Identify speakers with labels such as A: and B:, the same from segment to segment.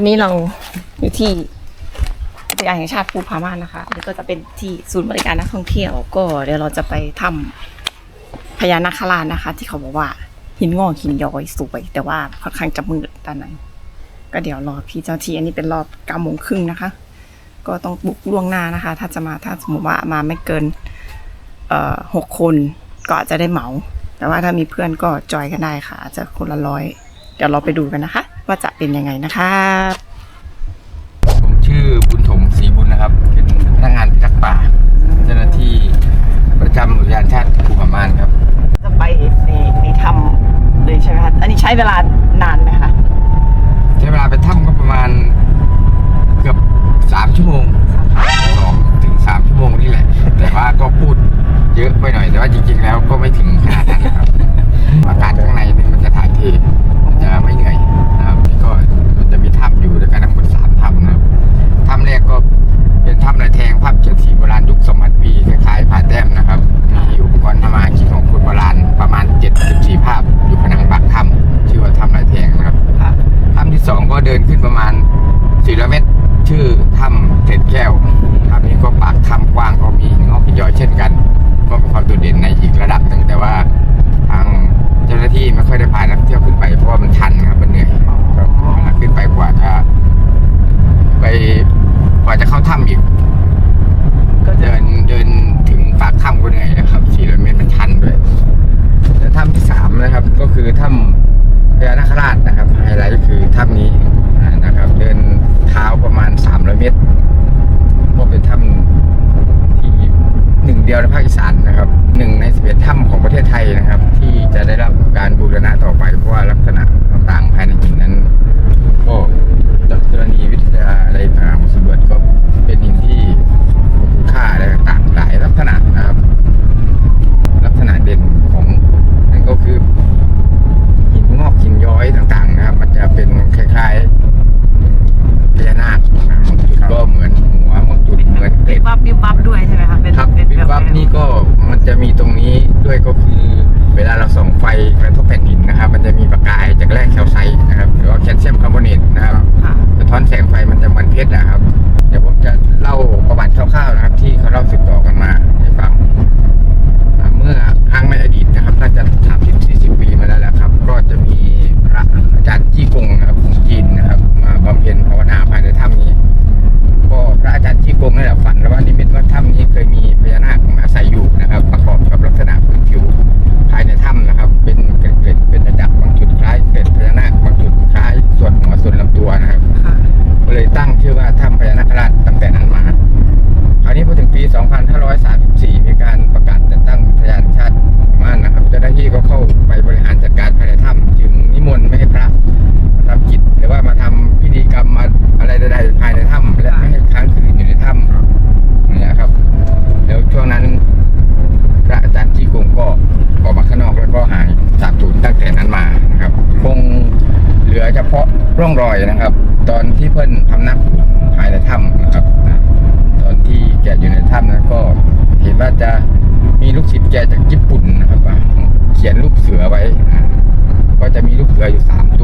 A: ตอนนี้เราอยู่ที่อุทยานแห่งชาติภูผาม่านนะคะนี่ก็จะเป็นที่ศูนย์บริการนักท่องเที่ยว ก็เดี๋ยวเราจะไปทำพญานาคราชนะคะ ที่เขาบอกว่าหินงอกหินย้อยสวย แต่ว่าค่อนข้างจะมืดด้านในก็เดี๋ยวรอพี่เจ้าที่อันนี้เป็นรอบเก้าโมงครึ่งนะคะ ก็ต้องบุกล่วงหน้านะคะ ถ้าจะมาถ้าสมมติว่ามาไม่เกินหกคนก็อาจจะได้เหมา แต่ว่าถ้ามีเพื่อนก็จอยกันได้ค่ะอาจจะคนละร้อย เดี๋ยวเราไปดูกันนะคะ ว่าจะเป็นยังไงนะคะ
B: ผมชื่อบุญถมศรีบุญนะครับ เป็นพนักงานพิทักษ์ป่า เจ้าหน้าที่ประจำอุทยานชาติภูผาม่านครับ
A: จะไปในในถ้ำเลยใช่ไหมคะอันนี้ใช้เวลานานไหมคะ
B: ใช้เวลาไปถ้ำก็ประมาณเกือบสามชั่วโมงสองถึงสามชั่วโมงนี่แหละ แต่ว่าก็พูดเยอะไปหน่อย แต่ว่าจริง ๆ แล้วก็ไม่ถึงขนาดนั้นนะครับ อากาศข้างในนี่มันจะถ่ายเทมันจะไม่เหนื่อยนะครับนี่ ก็มันจะมีถ้ำอยู่ด้วยกันทั้งหมดสามถ้ำนะครับถ้ำแรกก็เป็นถ้ำนายแทงภาพเจ็ดสีโบราณยุคสมัยปีคล้ายๆผาแต้มนะครับมีอุปกรณ์ทำมาหากินของคนโบราณประมาณเจ็ดสิบ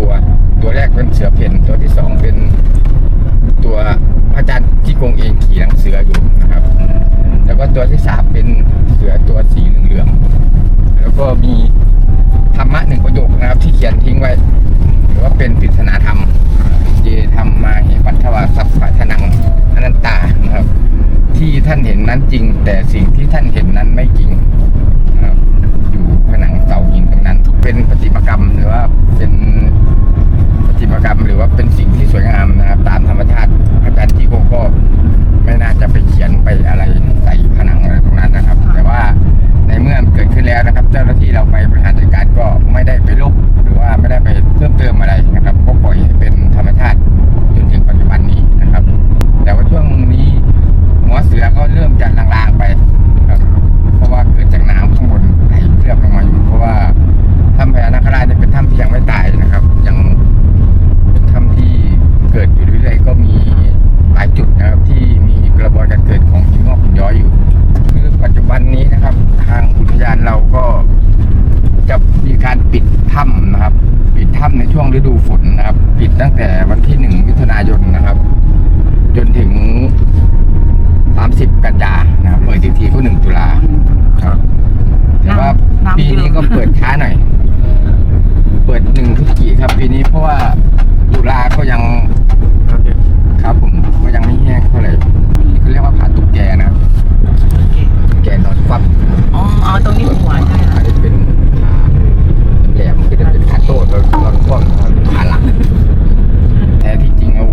B: ตัว ตัวแรกเป็นเสือเพ่นตัวที่สองเป็นตัวพระอาจารย์จี้กงเองขี่หลังเสืออยู่นะครับ แล้วก็ตัวที่สามเป็นเสือตัวสีเหลืองๆแล้วก็มีธรรมะหนึ่งประโยคนะครับ ที่เขียนทิ้งไว้หรือว่าเป็นปริศนาธรรมเยธรรมมาเหปัทวาสัพพะทนังอนันตานะครับ ที่ท่านเห็นนั้นจริง แต่สิ่งที่ท่านเห็นนั้นไม่จริงนะครับอยู่ผนังเสาหินตรงนั้น เป็นปฏิมากรรมหรือว่าเป็น ปฏิมากรรมหรือว่าเป็นสิ่งที่สวยงามนะครับ ตามธรรมชาติอาจารย์ที่โกก็ไม่น่าจะไปเขียนไปอะไรใส่ผนังอะไรตรงนั้นนะครับ แต่ว่าในเมื่อมันเกิดขึ้นแล้วนะครับ เจ้าหน้าที่เราไปบริหารจัดการก็ไม่ได้ไปลบหรือว่าไม่ได้ไปเพิ่มเติมอะไรนะครับ ก็ปล่อยให้เป็นธรรมชาติจนถึงปัจจุบันนี้นะครับ แต่ว่าช่วงนี้หัวเสือก็เริ่มจะลางๆไปครับ เพราะว่าเกิดจากน้ำข้างบนไหลเคลือบลงมาอยู่ เพราะว่าถ้ำพญานาคราชเนี่ยเป็นถ้ำที่ยังไม่ตายนะครับ ยังเป็นถ้ำที่เกิดอยู่เรื่อยๆก็มีหลายจุดนะครับ ที่มีกระบวนการเกิดของหินงอกหินย้อยอยู่ คือปัจจุบันนี้นะครับ ทางอุทยานเราก็จะมีการปิดถ้ำนะครับ ปิดถ้ำในช่วงฤดูฝนนะครับ ปิดตั้งแต่วันที่หนึ่งมิถุนาย กันยานะครับเปิดอีกทีก็หนึ่งตุลาครับแต่ว่า
A: น้ำ
B: ปีนี้ก็เปิดช้าหน่อย เปิดหนึ่งพฤศจิครับปีนี้เพราะว่าตุลาก็ยังครับผมก็ยังไม่แห้งเท่าไหร่เขาเรียกว่าผาตุกแกนะครับตุกแกนอนคว่ำ
A: อ๋ออ๋อตรงนี้หัวใช่ไหม
B: อันนี้เป็นขาแหลมก็จะเป็นขาโต้เราเราคว่ำนะครับขาหลังแท้ที่จริงเอา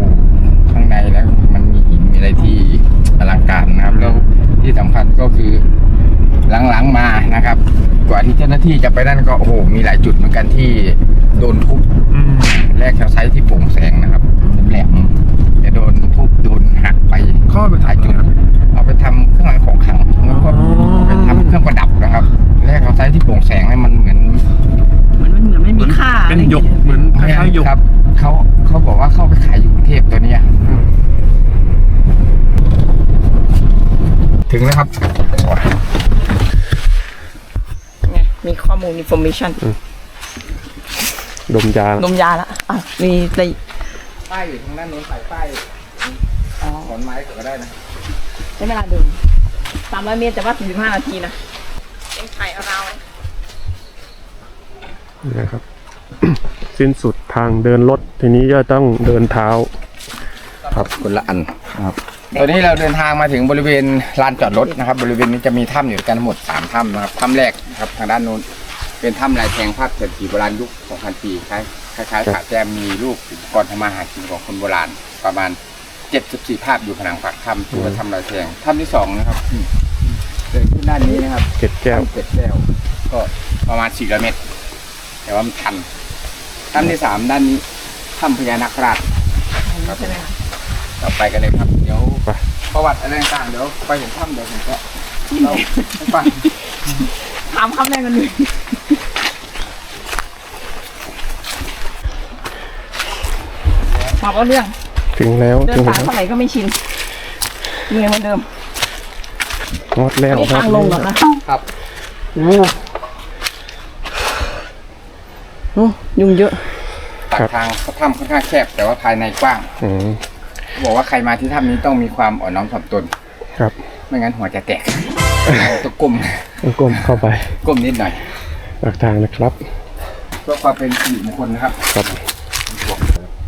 B: ข้างในแล้วมันมีหินมีอะไรที่อลังการนะครับ แล้วที่สำคัญก็คือหลังๆมานะครับ กว่า ที่เจ้าหน้าที่จะไปนั่นก็โอ้โหมีหลายจุดเหมือนกันที่โดนทุบ
C: อืม
B: แรกแถวไซต์ที่โปร่งแสงนะครับแหลมๆจะโดนทุบโดนหักไป
C: เข้าไป
B: หลาย
C: ทำ
B: จุด
C: อะไรครับ
B: เอาไปทำเครื่องรางของขลังแล้วก็
C: อ๋อ
B: ไปทำเครื่องประดับนะครับ แรกเขาไซต์ที่โปร่งแสงเนี่ยมันเหมือน
A: เหมือนมันเหมือนไม่มีค่า
C: เป็นหยกเหมือนคล้ายๆหยก
B: ครับเขาเขาบอกว่าเข้าไปขายอยู่กรุงเทพตัวเนี้ย
C: อืม
B: ถึงแล้วครับ
A: เนี่ยมีข้อมูล information
C: ดมยา
A: นมยาละอะมีใน
B: ป้ายอยู่ทางด้านโน้นสายป้าย
A: อ๋อ
B: ขอนไม้ก็ได้นะ
A: ใช้เวลาเดินสามร้อยเมตรแต่ว่าสี่สิบห้านาทีนะเป็นไข่เอาราวไว้
C: นี่นะครับ สิ้นสุดทางเดินรถทีนี้จะต้องเดินเท้า
B: ครับคนละอันนะครับ ตอนนี้เราเดินทางมาถึงบริเวณลานจอดรถนะครับ บริเวณนี้จะมีถ้ำอยู่ด้วยกันทั้งหมดสามถ้ำนะครับถ้ำแรกนะครับทางด้านโน้นเป็นถ้ำลายแทงภาพเศรษฐีโบราณยุค2,000ปีคล้ายคล้ายๆผาแต้มมีรูปอุปกรณ์ทำมาหากินของคนโบราณ ประมาณ 74 ภาพอยู่ผนังปากถ้ำชื่อว่าถ้ำลายแทงถ้ำที่สองนะครับอืมเดินขึ้นด้านนี้นะครับ
C: เกล็ดแก้ว
B: ถ้ำเจ็ดแก้วก็ประมาณ400เมตร แต่ว่ามันทันถ้ำที่สามด้านนี้ถ้ำพญานาคราช
A: ใช่ไหมคะ
B: เราไปกันเลยครับเดี๋ยว
C: ไป
B: ประวัติอะไรต่างๆเดี๋ยวไปถึงถ้ำเดี๋ยวผมก็เล่าให้ฟัง
A: ถามคำแรกกันหนึ่งตอบเอาเรื่อง
C: ถึงแล้ว
A: เดิ
C: ถึ
A: น
C: ง
A: สา
C: แล้
A: ยวเท่าไหร่ก็ไม่ชินเหนื่อยเหมือนเดิม
C: งดแล้ว
A: ไม่ทางลงหรอกนะครับโอ้ยุงเยอะ
B: ปากทางถ้ำค่อนข้างแคบแต่ว่าภายในกว้าง
C: อืม
B: บอกว่าใครมาที่ถ้ำนี้ต้องมีความอ่อนน้อมถ่อมตน
C: ครับ
B: ไม่งั้นหัวจะแตก ต้องก้ม
C: ต้องก้มเข้าไป
B: ก้มนิดหน่อย
C: ปากทางนะครับ
B: เพื่อความเป็นสิริมงคลนะครับ
C: ครับ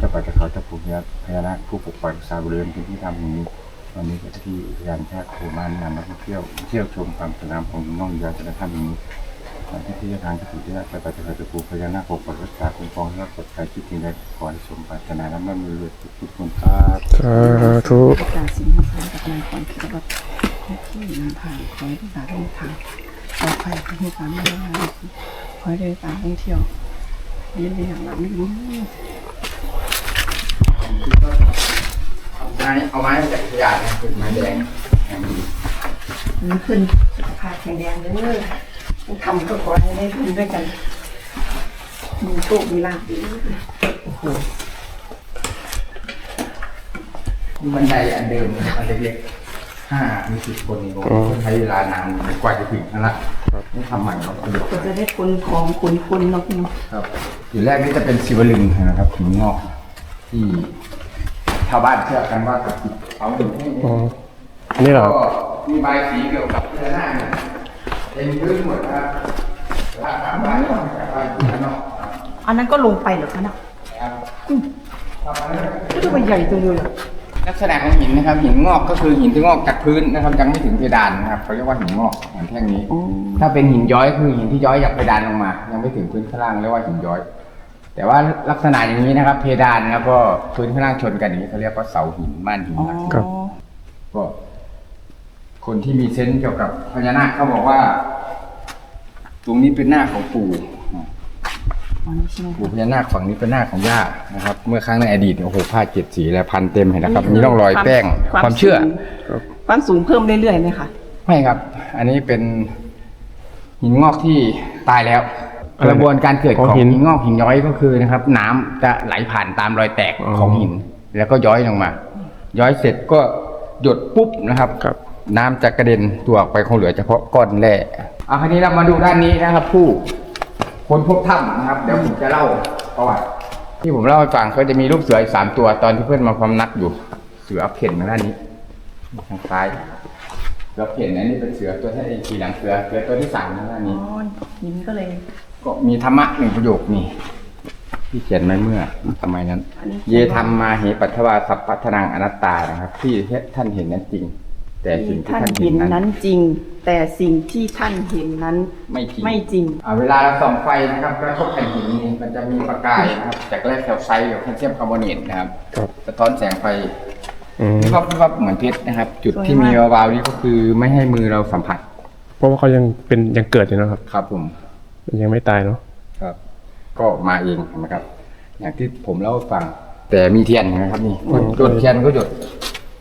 B: จะไปกับเขาจะผูกยัดพญานาคผู้ปกปักษาบริเวณพื้นที่ถ้ำแห่งนี้วันนี้เจ้าหน้าที่อุทยานชาติโคมานนำนักท่องเที่ยวเที่ยวชมความสวยงามของน้องยาจะในถ้ำแห่งนี้ ทางที่ที่ทางที่ถูกที่จะไปกับเขาจะผูพญานาคปกปักรักษาคุ้มครองให้เราปลอดภัยคิดถึงใดขอให้สมปรารถนาและมั่นมีรวยทุกคนครับ
C: สาธุ
A: ประกาศสิ่งที่ทำกับนายความคิดว่าที่นำทางขอให้ทุกสาเดินทางปลอดภัยขอให้การไม่ได้านขอให้เดินทางท่องเที่ยวเรียนเรียนหลังไม่รู้
B: ไม้เอาไม้จากอุทยานะเป็นไม้แดง
A: ขึ้นขาพแข็งแรงเด้อต้อง ทำก็ขอให้ได้ทุนด้วยกัน มีโชค มีลาภดี
B: บันไดอันเดิมอันเล็กๆห้ามีสิบคนโอ้ใช้เวลานานกว่าจะถึงนั่นละนี่ทำใหม่ครับ
A: ก็จะได้คนของคนคนเนาะพี่เนาะ
B: ครับอยู่แรกนี่จะเป็นศิวลึงนะครับหินงอกที่ชาวบ้านเชื่อกันว่าศักดิ์สิทธิ์เอาหินให้
C: อ๋ออันนี่เหรอ
B: ก็มีใบสีเกี่ยวกับพญานาค เต็มพื้นหมดครับราคาบ้านก็จากบ้านอยู่ข้างนอก
A: อันนั้นก็ลงไปเหรอคะน่ะ
B: ครับ
A: ก็ดูมันใหญ่จังเลยอะ
B: ลักษณะของหินนะครับหินงอกก็คือหินที่งอกจากพื้นนะครับยังไม่ถึงเพดานนะครับเขาเรียกว่าหินงอกหินแท่งนี้ ถ้าเป็นหินย้อยคือหินที่ย้อยจากเพดานลงมา ยังไม่ถึงพื้นข้างล่างเรียกว่าหินย้อย แต่ว่าลักษณะอย่างนี้นะครับ เพดานแล้วก็พื้นข้างล่างชนกันอย่างนี้เขาเรียกว่าเสาหินม่านหิน
A: อ๋อ
B: หลัก
C: ครับ
B: ก็ คนที่มีเซนส์เกี่ยวกับพญานาคเขาบอกว่า ตรงนี้เป็นหน้าของปู่
A: อ๋อนี่ใช่ไหม
B: ปู่พญานาคฝั่งนี้เป็นหน้าของย่านะครับ เมื่อครั้งในอดีตโอ้โหผ้าเจ็ดสีและพันเต็มเห็นนะครับ มีร่องรอยแป้งความเชื่อ
A: สูงความสูงเพิ่มเรื่อยๆไหมคะ
B: ไม่ครับ อันนี้เป็นหินงอกที่ตายแล้ว
C: อะไร
B: กระบวนการเกิด
C: ของ
B: ของ
C: หิ
B: หิ
C: น
B: นงอกหินย้อยก็คือนะครับ น้ำจะไหลผ่านตามรอยแตก
C: อ๋อ
B: ของหิน แล้วก็ย้อยลงมา ย้อยเสร็จก็หยดปุ๊บนะครับ
C: ครับ
B: น้ำจะกระเด็นตัวออกไปคงเหลือเฉพาะก้อนแร่เอาคราวนี้เรามาดูด้านนี้นะครับ ผู้คนพบถ้ำนะครับเดี๋ยวผมจะเล่าประวัติที่ผมเล่าให้ฟังเขาจะมีรูปเสืออีกสามตัวตอนที่เพื่อนมาพำนักอยู่ เสือเพ่นมาด้านนี้ทางซ้ายเสือเพ่นอันนี้เป็นเสือตัวที่ขี่หลังเสือเสือตัวที่สามนะอัน
A: อ๋อ
B: นี้
A: หินก็เลย
B: ก็มีธรรมะหนึ่งประโยคนี่ที่เขียนไว้เมื่อสมัยนั้น
A: อันนี้
B: เยธรรมมาเหปัทวาสัพพัทนังอนัตตานะครับ ที่ท่านเห็นนั้นจริง แต่สิ่งที่
A: ท่าน
B: ท่าน
A: เห็
B: เห็
A: น
B: นนั้น
A: นั้นจริง แต่สิ่งที่ท่านเห็นนั้น
B: ไม่จริง
A: ไม่จริง
B: อ่าเวลาเราส่องไฟนะครับกระทบแผ่นหินนี่มันจะมีประกายนะครับจากแร่แคลไซต์หรือแคลเซียมคาร์บอเนตนะครับ
C: ครับ
B: สะท้อนแสงไฟ
C: อืม
B: วิบวับวิบวับเหมือนเพชรนะครับ จุด
A: สวย
B: ที่มี
A: มาก
B: วาวๆนี่ก็คือไม่ให้มือเราสัมผัส
C: เพราะว่าเขายังเป็นยังเกิดอยู่นะครับ
B: ครับผม
C: ยังไม่ตายเนาะ
B: ครับ ก็มาเองนะครับ อย่างที่ผมเล่าให้ฟัง แต่มีเทียนนะครับนี่
C: อืม
B: หยดเทียนก็หยด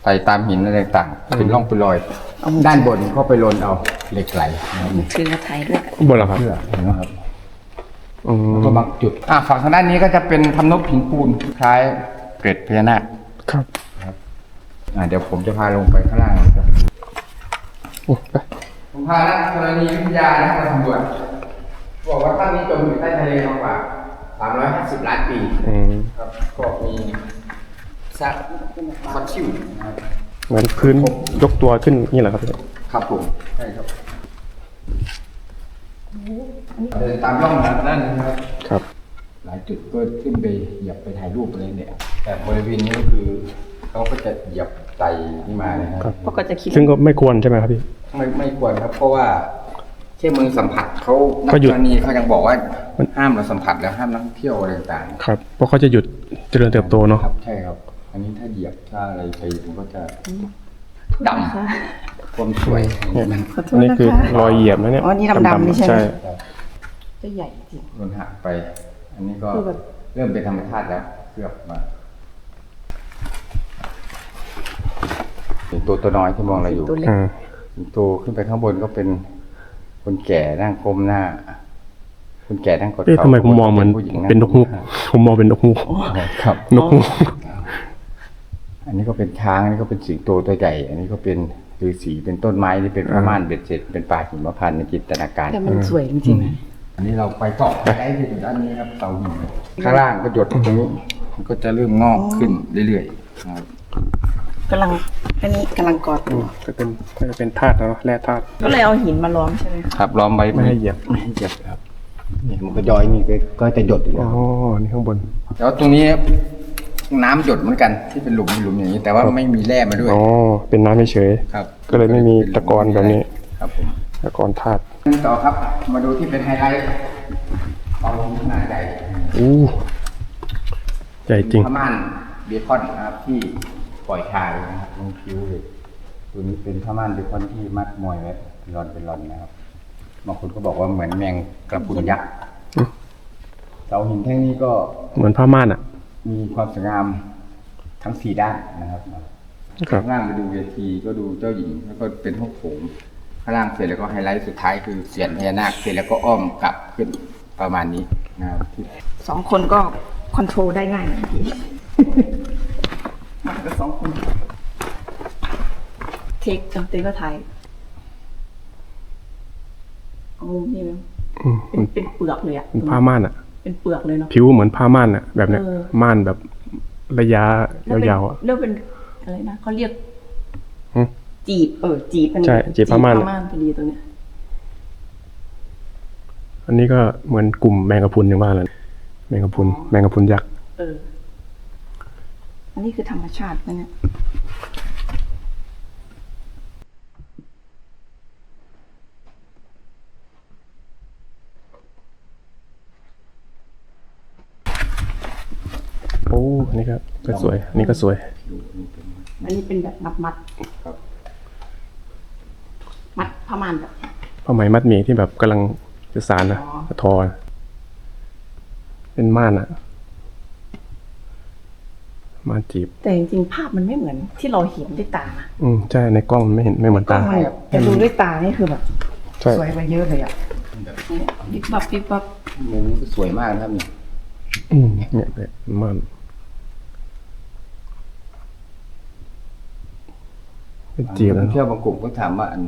B: ใส่ตามหินอะไรต่างๆเป็นร่องเป็นรอย
A: เอามือ
B: ด้านบนก็ไปลนเอาเหล็กไหลนะครับ
A: คือกระไทยด้วยกัน
C: บนเหรอครับ
B: เพื่อเห็นไหมครับ
C: อืม
B: ก็มาจุดอ่าฝั่งทางด้านนี้ก็จะเป็นทำนบหินปูนคล้ายเกร็ดพญานาค
C: ครับ
B: อ่าเดี๋ยวผมจะพาลงไปข้างล่างนะครับ
C: โอ้ไป
B: ผมพานักธรณีวิทยานะครับมาสำรวจบอกว่าถ้ำนี้จมอยู่ใต้ทะเลมากกว่า350 ล้านปี
C: อืม
B: ครับก็มี ซากฟอสซิลนะครับ
C: เหมือนพื้นยกตัวขึ้นนี่แหละครับพี่
B: ครับผมใช่ครับเดินตามร่องนั้นนั่นนะครับ
C: ครับ
B: หลายจุดก็ขึ้นไปเหยียบไปถ่ายรูปอะไรเนี่ย แต่บริเวณนี้ก็คือเขาก็จะเหยียบไต่นี่มาเลยนะ
C: ครับ
A: เพราะก็จะคิด
C: ซึ่งก็ไม่ควรใช่ไหมครับพี่
B: ไม่ไม่ควรครับ เพราะว่าแค่มือสัมผัสเขานั
C: ก็หยุด
B: กรณีเขายังบอกว่าห้ามเราสัมผัสแล้วห้ามนักท่องเที่ยวอะไรต่าง
C: ครับ เพราะเขาจะหยุดเจริญเติบโต
B: ๆ
C: เนาะ
B: ครับใช่ครับ อันนี้ถ้าเหยียบถ้าอะไรไปมันก็จะด
A: นะคะำ
B: ความสวย
C: เนี่ย
B: มัน
A: ขอโท
C: อั
A: ษ
C: นนี้
A: นะ
C: คือ
A: คะ
C: รอยเหยียบนะเนี่ย
A: อ๋อนี่ดำๆนี่ใช่ไหม
C: ใช่
A: จะใหญ่จริง
B: มันหักไป อันนี้ก็
A: คือแบบ
B: เริ่มเป็นธรรมชาติแล้วเคลือบมาสิงโตตัวน้อยที่มองเราอยู่
A: ตัวเล็ก
C: อ่า
B: สิงโตขึ้นไปข้างบนก็เป็นคนแก่นั่งก้มหน้า คนแก่นั่งกด
C: เอ๊ะ
B: เข่า
C: ทำไมผมมองเหมือน
B: ผู้หญิงง
C: เป็นนกฮูกผมมองเป็นนกฮูก
B: ครับ
C: นกฮูก
B: อันนี้ก็เป็นช้างอันนี้ก็เป็นสิงโตตัวใหญ่ อันนี้ก็เป็นฤาษีเป็นต้นไม้ที่เป็นผ้าม่านเบ็ดเสร็จเป็นป่าหิมพานต์ในจินตนาการ
A: แต่มันสวยจริงๆนะ
B: อันนี้เราไปต่อได้ที่อยู่ด้านนี้ครับเตาหินข้างล่างก็หยดตรงนี้มันก็จะเริ่มงอกขึ้นเรื่อยๆนะครับ
A: กำลังอันนี้กำลังกอดตัว
C: ก็เป็นก็จะเป็นธาตุแล้วแร่ธาตุ
A: ก็เลยเอาหินมาล้อมใช่ไหมคะ
B: ครับล้อมไว้
C: ไม่ให้เหยียบ
B: ไม่ให้เหยียบครับนี่มันก็ย้อยนี่ก็ก็จะหยดอยู่
C: อ๋
B: แล้ว
C: อนี่ข้างบน
B: แล้วตรงนี้ น้ำหยดเหมือนกันที่เป็นหลุมหลุมอย่างนี้ แต่ว่าไม่มีแร่มาด้วย
C: อ๋อเป็นน้ำเฉย
B: ครับ
C: ก็เลยไม่มีตะกอนแบบนี้
B: ครับผม
C: ๆตะกอนธาตุ
B: ต่อครับ มาดูที่เป็นไฮไลท์เอาขนาดใหญ่
C: อู้ใหญ่จริง
B: พม่านเบคอนนะครับที่ปล่อยชายนะครับลงคิ้วเลยตัวนี้เป็นพม่านเบคอนที่มัดมวยไว้เป็นรอนเป็นรอนนะครับบางคนก็บอกว่าเหมือนแมงกระพุนยักษ์
C: อืม
B: เสาหินแท่งนี้ก็
C: เหมือนผ้าม่านอะ
B: มีความสวยงามทั้งสี่ด้านนะครับ
C: ครับ
B: ข้างล่างไปดูเวทีก็ดูเจ้าหญิงแล้วก็เป็นห้องโถงข้างล่างเสร็จแล้วก็ไฮไลท์สุดท้ายคือเสียนพญานาคเสร็จแล้วก็อ้อมกลับขึ้นประมาณนี้นะครับที่
A: สองคนก็คอนโทรลได้ง่ายนะพี่มากันสองคนเทคเอาเต้ก็ถ่ายเอามุมนี่ไหม
C: อืม
A: เป็นเป็นเปลือกเลยอะ
C: เป็นผ้าม่านอะ
A: เป็นเปลือกเลยเนาะ
C: ผิวเหมือนผ้าม่านอะแบบเนี้ย
A: เออ
C: ม่านแบบระยะยาวๆอะ
A: เรียกเป็นอะไรนะเขาเรียก
C: หึ
A: จีบเออจีบมัน
C: ใช่จีบผ้าม่าน
A: ผ้าม่านพอดีตัวเนี้ย
C: อันนี้ก็เหมือนกลุ่มแมงกะพรุนอย่างว่าเลยแมงกะพรุนแมงกะพรุนยักษ์
A: เอออันนี้คือธรรมชาตินะเนี่ย
C: โอ้อั นนี้ก็ก็สวยอันนี้ก็สวย
A: อันนี้เป็นแบบมัดมัด
B: ครับ
A: มัดผ้าม่านแบบ
C: ผ้าไหมมัดหมี่ที่แบบกำลังจะสารนะ
A: อ๋อ
C: ทอเป็นม่านอะม่านจีบ
A: แต่จริงๆภาพมันไม่เหมือนที่เราเห็นด้วยตานะ
C: อืมใช่ในกล้องมันไม่เห็นไม่เหมือนตา
A: กล้องมันแบบแต่ดูด้วยตานี่คือแบบ
C: ใช่
A: สวยกว่าเยอะเลยอะเนี่ยปิ๊บปับปิ๊บปับ
B: มุมนี้ก็สวยมากนะครับนี่
C: อืมเนี่ยเนี่ยม่าน เป็นจีบ
B: นั
C: แล้
B: ก
C: ว
B: เที่ยวบางกลุ่มก็ถามว่าอัน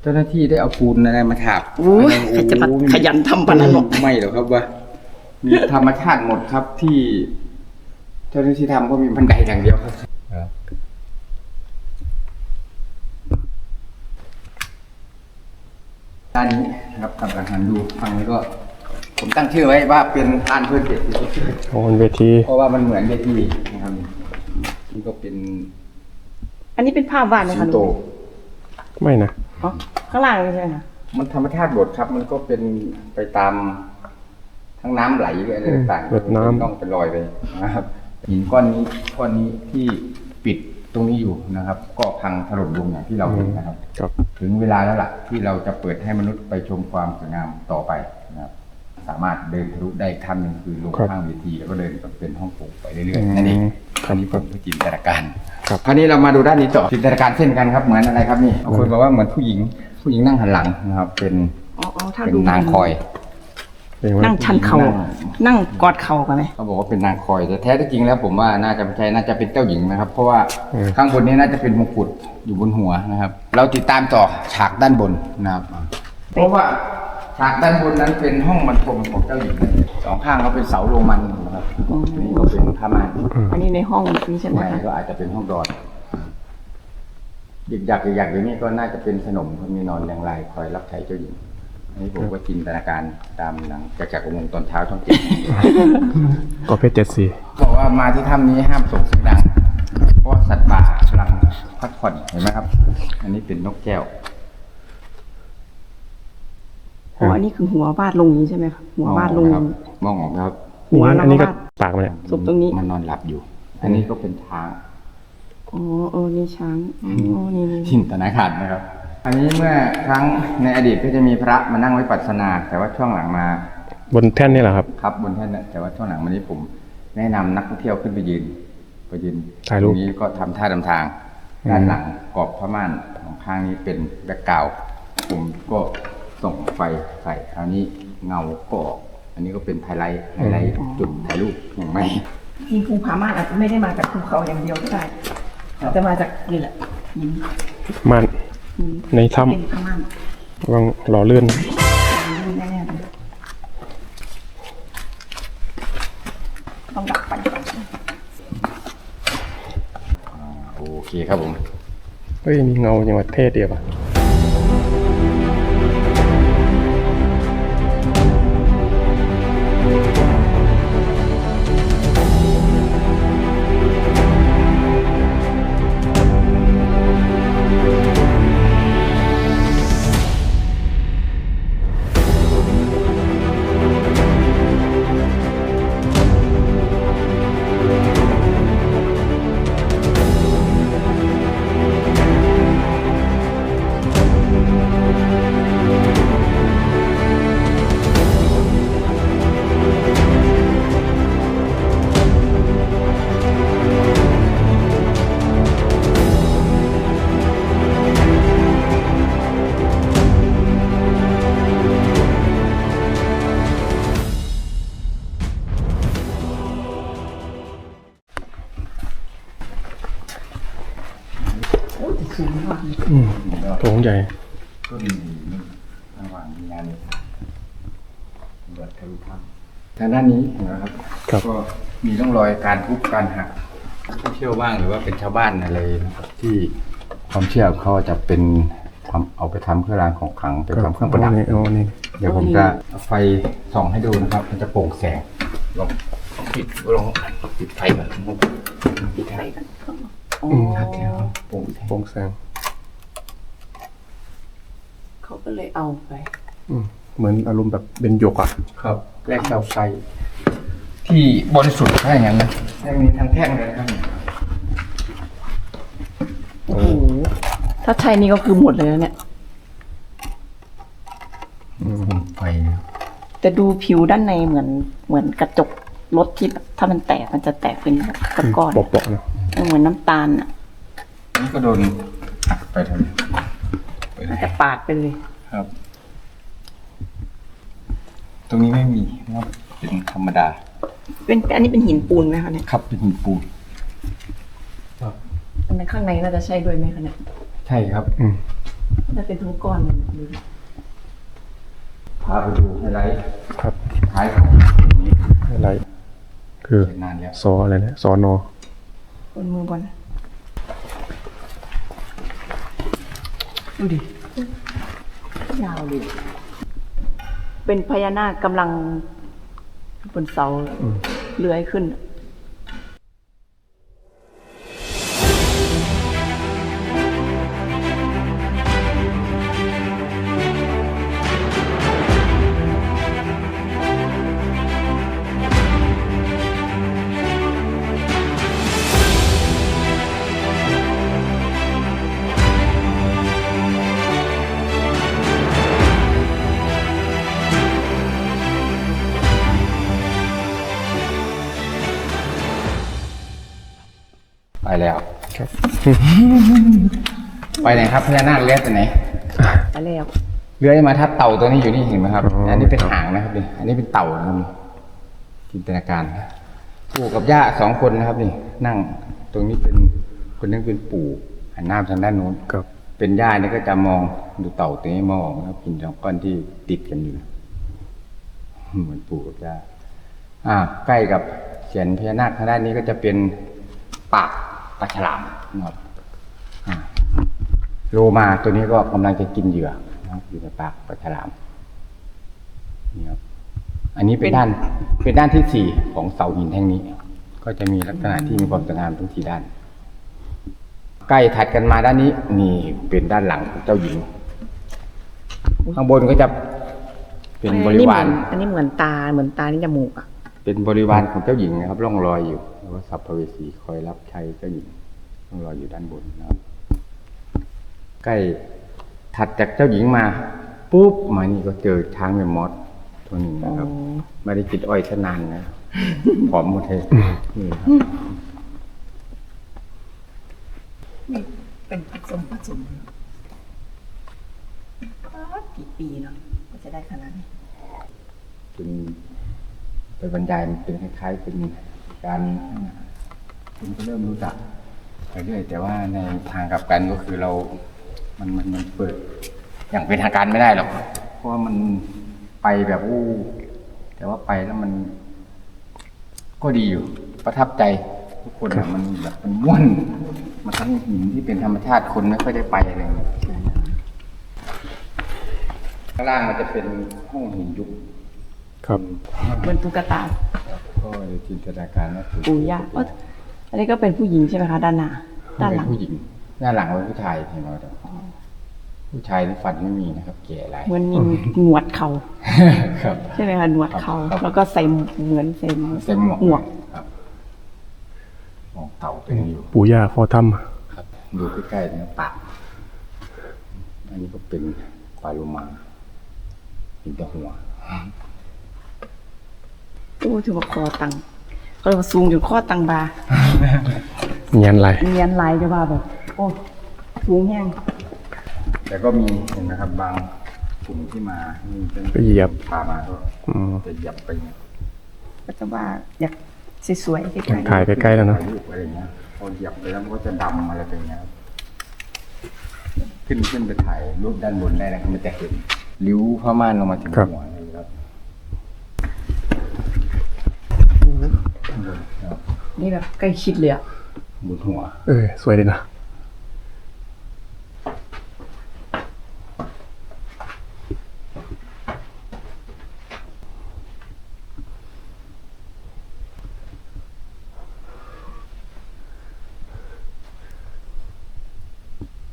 B: เจ้าหน้าที่ได้เอาปูนอะไรมาถาบ
A: อุ้ยใครจะมาขยันทำปานนั้นหรอก
B: ไม่หรอกครับว่ามีธรรมชาติหมดครับที่ เจ้าหน้าที่ทำก็มีบันไดอย่างเดียวครับด้านนี้นะครับกำลังหันดูฟังนี้ก็ ผมตั้งชื่อไว้ว่าเป็นทานเพื่อนเจ็ดสิบชื่อ
C: โอ้บนเวที
B: เพราะว่ามันเหมือนเวทีนะครับนี่ก็เป็น
A: อันนี้เป็นภาพวาดไหม
B: สิ
A: คะ
B: ง
A: ลุ
B: โต
A: งอ๋อข้างล่างนี่ใช่ไหมคะ
B: มันธรรมชาติบทครับ มันก็เป็นไปตามทั้งน้ำไหลหรืออะไรต่างๆ
C: เกิดน้ำ
B: เป็นต้องเป็นรอยไปนะครับหินก้อนนี้ก้อนนี้ที่ปิดตรงนี้อยู่นะครับ ก็พังถล่มลงอย่างที่เราเห็นนะครับ
C: ครับ
B: ถึงเวลาแล้วล่ะ ที่เราจะเปิดให้มนุษย์ไปชมความสวยงามต่อไปนะครับ สามารถเดินทะลุได้อีกขั้นหนึ่งคือลง
C: ครับ
B: ข้างเวทีแล้วก็เดินเป็นห้องโถงไปเรื่อยๆนั่นเอง
C: อืม
B: คราวนี้ผมก็จินตนาการ
C: ครับ
B: คราวนี้เรามาดูด้านนี้ต่อจินตนาการเช่นกันครับเหมือนอะไรครับนี่บางคนบอกว่าเหมือนผู้หญิง ผู้หญิงนั่งหันหลังนะครับ เป็น
A: อ๋ออ๋อถ้า
B: เป็น
A: ดู
B: นางคอย
C: เองว่า
A: นั่งชันเข่า
B: นั่ง
A: นั่งกอดเข่ากันไหม
B: เขาบอกว่าเป็นนางคอย แต่แท้ที่จริงแล้วผมว่าน่าจะไม่ใช่น่าจะเป็นเจ้าหญิงนะครับ เพราะว่า
C: อืม
B: ข้างบนนี้น่าจะเป็นมงกุฎอยู่บนหัวนะครับ เราติดตามต่อฉากด้านบนนะครับ เพราะว่า ฉากด้านบนนั้นเป็นห้องบรรทมของเจ้าหญิงสองข้างเขาเป็นเสาโรมันนะครับนี่ก็เป็นผ้าม่าน
A: อันนี้ในห้องนี้ใช่ไหม
B: ไม่
A: คะ
B: ก็อาจจะเป็นห้องดอนอยากๆอยากๆอย่างนี้ก็น่าจะเป็นสนมคนมีนอนเรียงรายคอยรับใช้เจ้าหญิงอันนี้ผมก็จินตนาการตามหนังจากจากรวงศ์ตอนเช้าช่องเจ็ด
C: ก็เพชรเจ็ดสี
B: บอกว่ามาที่ถ้ำนี้ห้ามส่งเสียงดัง เพราะว่าสัตว์ป่ากำลังพักผ่อนเห็นไหมครับ อันนี้เป็นนกแก้ว
A: อ๋ออันนี้คือหัววาดลงนี้ใช่ไหมคะหัววาดลง
B: ครับมองออกไหมครับ
A: หัว
C: นี่
A: แล้ว
C: อันนี้ก็
A: วาด
C: ปากมันเนี่ย
A: ศพตรงนี้
B: มันนอนหลับอยู่ อันนี้ก็เป็นช้าง
A: อ๋อเออนี่ช้างอ๋อนี่นี่
B: จินตนาการนะครับ อันนี้เมื่อครั้งในอดีตก็จะมีพระมานั่งไว้ปัสสนา แต่ว่าช่วงหลังมา
C: บนแท่นนี่แหละครับ
B: ครับบนแท่นน่ะแต่ว่าช่วงหลังมานี้ผมแนะนำนักท่องเที่ยวขึ้นไปยืนไปยืน
C: ถ่ายรูป
B: ตงนี้ก็ทำท่าทำทาง
C: อืม
B: ด้านหลังกรอบผ้าม่านของข้างนี้เป็นแบ็กกราวด์ผมก็ ส่องไฟใส่คราวนี้เงาก็ออกอันนี้ก็เป็นไฮไลท์ไฮไลท์จุดถ่ายรูปอย่างไม่
A: จริงภูผาม่านอาจจะไม่ได้มาจากภูเขาอย่างเดียวก็ได้อาจจะมาจากนี่แหละหิน
C: มัน
A: หิน
C: ในถ้
A: เป็นผ้าม่านำ
C: ระวังหล่อเลื่อน
A: แน่ๆเลยต้องดับไฟก่อน
B: อ่าโอเคครับผม
C: เฮ้ยมีเงาอย่างว่าเท่เดียวอะ
B: ร่องรอยการทุบการหักนักท่องเที่ยวบ้างหรือว่าเป็นชาวบ้านอะไรนะครับที่ความเชื่อเขาจะเป็นทำเอาไปทำเครื่องรางของขลังไปทำเครื่องประดับ
C: นี่อ๋อนี่
B: เดี๋ยวผมจะเอาไฟส่องให้ดูนะครับ มันจะโปร่งแสงลองปิดลองปิดไฟก่อนปิดไฟก่อน
A: อ๋อ
B: โปร่งแสง
C: โปร่งแสง
A: เขาก็เลยเอาไป
C: อืมเหมือนอารมณ์แบบเป็นหยกอะ
B: ครับ แรกเสาไฟ ที่บริสุทธิ์ถ้าอย่างนั้นนะแท่งนี้ทั้งแท่งเลยนะครับ
A: โอ้โหถ้าใช่นี่ก็คือหมดเลยนะเนี่ย
B: ไฟ
A: แต่ดูผิวด้านในเหมือนเหมือนกระจกรถที่แบบถ้ามันแตกมันจะแตกเป็นแบบก้อน
C: ปอกๆเนาะ
A: ๆเออเหมือนน้ำตาลอะ
B: นี่ก็โดนหักไปทางนี้
A: น่าจะปาดไปเลย
B: ครับ ตรงนี้ไม่มีนะครับเป็นธรรมดา
A: เป็นอันนี้เป็นหินปูนไหมคะเนี่ย
B: ครับเป็นหินปูน
A: อันนั้นข้างในน่าจะใช่ด้วยไหมคะเนี่ย
B: ใช่ครับ
C: อืม
A: น่าเป็นทั้งก้อนเลยดูดิ
B: พาไปดูไฮไลท์
C: ครับ
B: ท้ายของนี้
C: อะไร คือ
B: เป็นนานแล้ว
C: ซออะไรเนี่ยซอนอ บ
A: นมือบนดูดิยาวเลยเป็นพญานาคกำลัง บนเสาเลื้อยขึ้น
B: แล้ว
C: ครับ
B: ไปไหนครับพญานาคเลื้อยไปไหน
A: ไปแล้ว
B: เลื้อยมาทับเต่าตัวนี้อยู่นี่เห็นไหมครับ
C: อ๋ออั
B: อันนี้เป็นหางนะครับนี่อันนี้เป็นเต่านะครับจินตนาการปู่กับย่าสองคนนะครับนี่ นั่งตรงนี้เป็นคนนึงเป็นปู่หันหน้าไปทางด้านโน้น
C: ครับ
B: เป็นย่านี่ก็จะมองดูเต่าตัวนี้มองนะครับหินสองก้อนที่ติดกันอยู่เหมือนปู่กับย่าอ่า ใกล้กับเขียนพญานาคทางด้านนี้ก็จะเป็นปาก ปลาฉลามนะครับอ่าโลมาตัวนี้ก็กำลังจะกินเหยื่อนะครับอยู่ในปากปลาฉลามนี่ครับอันนี้เป็นด้านเป็นด้านที่สี่ของเสาหินแท่งนี้ ก็จะมีลักษณะที่มีความสวยงามทั้งสี่ด้าน ใกล้ถัดกันมาด้านนี้นี่เป็นด้านหลังของเจ้าหญิง ข้างบนก็จะเป็นบริวาร
A: อันนี้เหมือนตาเหมือนตานี่จมูกอะ
B: เป็นบริวารของเจ้าหญิงนะครับ ร่องรอยอยู่ แล้วก็สัพพเวสีคอยรับใช้เจ้าหญิงร่องรอยอยู่ด้านบนนะครับใกล้ถัดจากเจ้าหญิงมาปุ๊บมานี่ก็เจอช้างแมมมอสตัวหนึ่งนะครับ
A: อ๋อ
B: ไม่ได้กินอ้อยชะนานนะผอมหมดเลยนี่ครับ
A: นี่เป็นผสมผสมกี่ปีเนาะก็จะได้ขนาดนี้
B: เป็นไปบรรยายมันเป็นคล้ายๆเป็น การผมก็เริ่มรู้จักไปเรื่อยแต่ว่าในทางกลับกันก็คือเรา มันมันมันเปิด อย่างเป็นทางการไม่ได้หรอกเพราะว่ามันไปแบบอู้แต่ว่าไปแล้วมัน ก็ดีอยู่ ประทับใจทุกคนอะมันแบบมันม่วนมันทั้งหินที่เป็นธรรมชาติคนไม่ค่อยได้ไปอะไรอย่างเงี้ยข้างล่างมันจะเป็นห้องหินยุค
C: ครับ
A: เหมือนตุ๊กตา
B: ก็จินตนาการว่าคือ
A: ปู่ย่าเอ้ยอันนี้ก็เป็นผู้หญิงใช่ไหมคะด้านหน้าด้านหลัง
B: เป็นผู้หญิงด้านหลังเป็นผู้ชายเห็นไหมครับผู้ชายที่ฟันไม่มีนะครับ แก่หลาย
A: เหมือนมีหนวดเขา
B: ครับ
A: ใช่ไหมคะหนวดเขา
B: ครับ
A: แล้วก็ใส่เหมือนใส่
B: เต็มหมวก
A: หมวก
B: ครับหมวกเต่าเป็นอยู่
C: ปู่ย่าฟอถ้
B: ครับดูใกล้ๆนะปากอันนี้ก็เป็นปลาโลมาเห็นแต่หัว
A: โอ้ ถือว่าคอตังเขาเรียกว่าสูงจนข้อตังบาำ
C: เงียนไร
A: เนียนลายจะว่าแบบโอ้สูงแห้ง
B: แต่ก็มีเห็นไหมครับบางกลุ่มที่มานี่เป็น
C: ไปเหยียบ
B: พามาก็
C: อืม
B: จะเหยียบไปเนี่ย
A: ก็จะว่าอยากสวยๆใกล้
C: ถ่ายใกล้ๆแล้วเนอะ
B: ถ่ายรูปอะไรเงี้ยพอเหยียบไปแล้วมันก็จะดำอะไรไปเงี้ยครับขึ้นขึ้นไปถ่ายรูปด้านบนได้นะครับมันจะเห็นริ้วผ้าม่านลงมาถึง
C: ครับ
B: หัวเลยครับข้างบนครับ
A: ๆ นี่แบบใกล้ชิดเลยอะ
B: บนหัว
C: เออ สวยดีนะ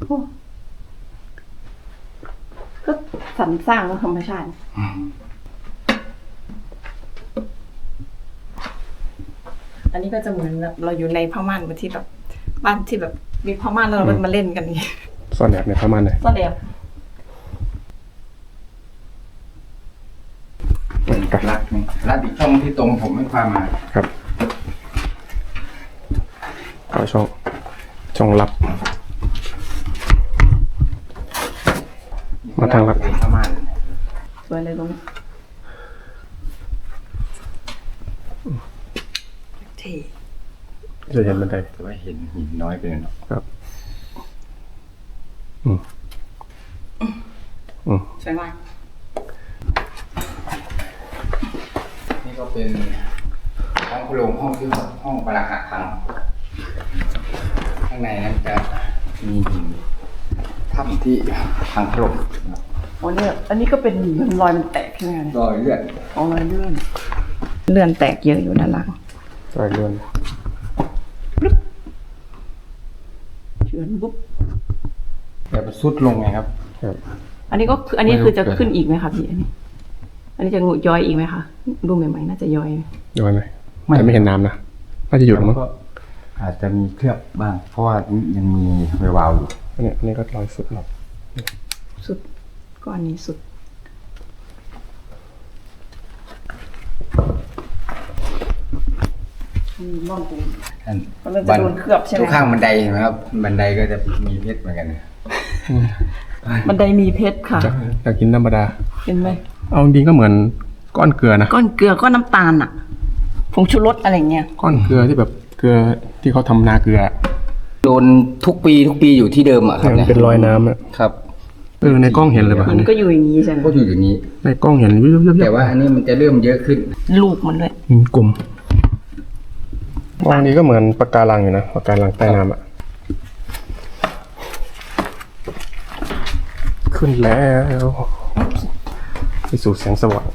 A: โอ้ก็สรรสร้างของธรรมชาติอัน นี้ก็จะเหมือนแบบเราอยู่ในผ้าม่านบนที่แบบบ้านที่แบบมีผ้าม่านแล้วเราก็มาเล่นกันนี่
C: ซ่อนแอบในประมาณไหน
A: ก็แล้ว
B: รัดนี่รัดอีกช่องที่ตรงผมไม่พามา
C: ครับเอาช่องช่องลับ มาทางลัด
B: ผ้าม่าน
A: สวยเลยตรงนี้เท่
C: จะ เห็นบันได
B: แต่ว่าเห็นหินน้อยไปหน่อยเนอะ
C: ครับ อืมอืม
A: สวยมาก
B: นี่ก็เป็นห้องโปร่งห้องที่ห้องประหัตถังข้างในนั้นจะมีหินถ้ำที่พังถล่มนะครับ
A: อ๋อเนี่ยอันนี้ก็เป็นรอยมันแตกใช่ไหมคะเนี่ย
B: รอยเลือด
A: อ๋อรอยเลื่อน เลื่อนแตกเยอะอยู่ด้านหลัง
C: รอยเลื่อน
A: เชือ นปุ๊บ
B: แต่มันซุดลงไงครับ
C: ครับ
A: อันนี้ก็คืออันนี้
B: ไม่รู้
A: คือจะ
B: เกิด
A: ขึ้นอีกไหมคะพี่อันนี้ อันนี้จะงูย้อยอีกไหมคะดูใหม่ๆน่าจะย้อย
C: ย้อยไหมแต่ไม่เห็นน้ำนะน่าจะหยุดแล้วมั้ง
B: ก็อาจจะมีเคลือบบ้าง เพราะว่ายังมีไววาวอยู่
C: อันเนี้ยอันนี้ก็รอยสุดหรอก
A: สุดก็อันนี้สุด อืมร่องตรงนี้
B: ท่าน
A: มันจะโดนเคลือบใช่ไหม
B: ทุกข้างบันไดเห็นไหมครับบันไดก็จะมีเพชรเหมือนกัน
A: บันไดมีเพชรค่ะ
C: จะอยากกินธรรมดา
A: เห็นไหม
C: เอาจริงๆก็เหมือนก้อนเกลือนะ
A: ก้อนเกลือก้อนน้ำตาลอะผงชูรสอะไรเงี้ย
C: ก้อนเกลือที่แบบเกลือที่เขาทำนาเกลือ
B: โดนทุกปีทุกปีอยู่ที่เดิมอะครับ
C: เนี่ยมันเป็นรอยน้ำอะ
B: ครับ
C: เออในกล้องเห็นเลยป่ะ
A: มันก็อยู่อย่างนี้ใช่ไหม
B: ก็อยู่อย่างนี้
C: ในกล้องเห็นวิบวิบวิ
B: แต่
C: บ
B: ว่าอันนี้มันจะเริ่มเยอะขึ้น
A: ลูกมันด้วย
C: อืมกลุ่ม วางนี้ก็เหมือนปะการังอยู่นะปะการังใต้น้ำอะขึ้นแล้ว ไปสู่แสงสว่าง